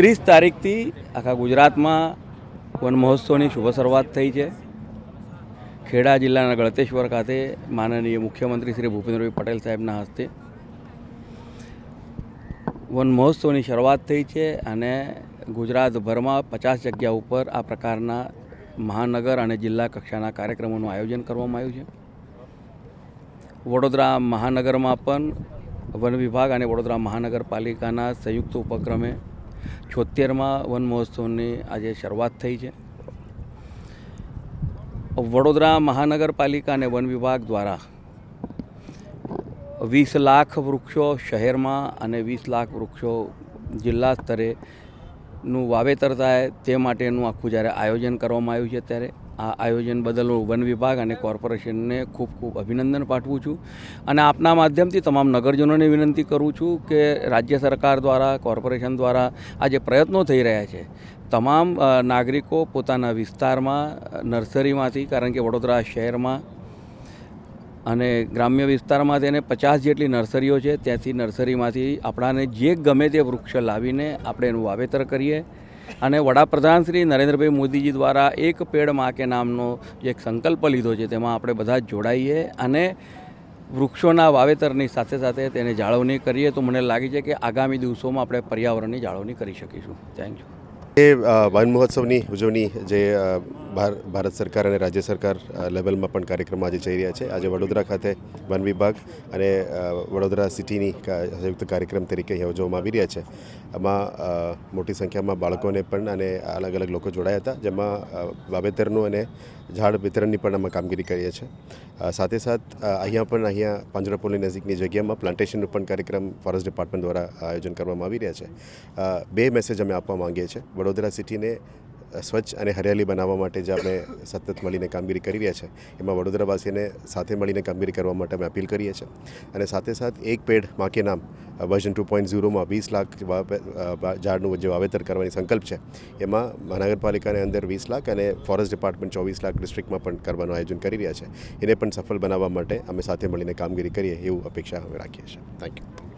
ત્રીસ તારીખથી આખા ગુજરાતમાં વન મહોત્સવની શુભ શરૂઆત થઈ છે. ખેડા જિલ્લાના ગળતેશ્વર ખાતે માનનીય મુખ્યમંત્રી શ્રી ભૂપેન્દ્રભાઈ પટેલ સાહેબના હસ્તે વન મહોત્સવની શરૂઆત થઈ છે અને ગુજરાતભરમાં પચાસ જગ્યા ઉપર આ પ્રકારના મહાનગર અને જિલ્લા કક્ષાના કાર્યક્રમોનું આયોજન કરવામાં આવ્યું છે. વડોદરા મહાનગરમાં પણ વન વિભાગ અને વડોદરા મહાનગરપાલિકાના સંયુક્ત ઉપક્રમે છોતેરમાં વન મહોત્સવની આજે શરૂઆત થઈ છે. વડોદરા મહાનગરપાલિકા અને વન વિભાગ દ્વારા વીસ લાખ વૃક્ષો શહેરમાં અને વીસ લાખ વૃક્ષો જિલ્લા સ્તરે નું વાવેતર થાય તે માટેનું આખું જ્યારે આયોજન કરવામાં આવ્યું છે ત્યારે આ આયોજન બદલ વન વિભાગ અને કોર્પોરેશનને ખૂબ ખૂબ અભિનંદન પાઠવું છું અને આપના માધ્યમથી તમામ નગરજનોને વિનંતી કરું છું કે રાજ્ય સરકાર દ્વારા, કોર્પોરેશન દ્વારા આ જે પ્રયત્નો થઈ રહ્યા છે, તમામ નાગરિકો પોતાના વિસ્તારમાં, નર્સરીમાંથી, કારણ કે વડોદરા શહેરમાં અને ગ્રામ્ય વિસ્તારમાં તેને પચાસ જેટલી નર્સરીઓ છે, ત્યાંથી નર્સરીમાંથી આપણાને જે ગમે તે વૃક્ષ લાવીને આપણે એનું વાવેતર કરીએ. અને વડાપ્રધાન શ્રી નરેન્દ્રભાઈ મોદીજી દ્વારા એક પેડમાં કે નામનો જે એક સંકલ્પ લીધો છે, તેમાં આપણે બધા જોડાઈએ અને વૃક્ષોના વાવેતરની સાથે સાથે તેને જાળવણી કરીએ. તો મને લાગે છે કે આગામી દિવસોમાં આપણે પર્યાવરણની જાળવણી કરી શકીશું. થેન્ક યુ એ વન મહોત્સવની ઉજવણી જે ભાર- ભારત સરકાર અને રાજ્ય સરકાર લેવલમાં પણ કાર્યક્રમ આજે જઈ રહ્યા છે. આજે વડોદરા ખાતે વન વિભાગ અને વડોદરા સિટીની સંયુક્ત કાર્યક્રમ તરીકે અહીંયા ઉજવવામાં આવી રહ્યા છે. આમાં મોટી સંખ્યામાં બાળકોને પણ અને અલગ અલગ લોકો જોડાયા હતા, જેમાં વાવેતરનું અને ઝાડ વિતરણની પણ અમે કામગીરી કરીએ છીએ સાથે સાથ અહીંયા પણ અહીંયા પાંજરાપોલની નજીકની જગ્યામાં પ્લાન્ટેશનનો પણ કાર્યક્રમ ફોરેસ્ટ ડિપાર્ટમેન્ટ દ્વારા આયોજન કરવામાં આવી રહ્યા છે. બે મેસેજ અમે આપવા માંગીએ છીએ. વડોદરા સિટીને સ્વચ્છ અને હરિયાળી બનાવવા માટે જે આપણે સતત મળીને કામગીરી કરી રહ્યા છે, એમાં વડોદરાવાસીને સાથે મળીને કામગીરી કરવા માટે અમે અપીલ કરીએ છીએ. અને સાથે સાથ એક પેડ માકે નામ વર્ઝન ટુ પોઈન્ટ ઝીરોમાં વીસ લાખ ઝાડનું જે વાવેતર કરવાની સંકલ્પ છે, એમાં મહાનગરપાલિકાની અંદર વીસ લાખ અને ફોરેસ્ટ ડિપાર્ટમેન્ટ ચોવીસ લાખ ડિસ્ટ્રિક્ટમાં પણ કરવાનું આયોજન કરી રહ્યા છે. એને પણ સફળ બનાવવા માટે અમે સાથે મળીને કામગીરી કરીએ એવું અપેક્ષા અમે રાખીએ છીએ. Thank you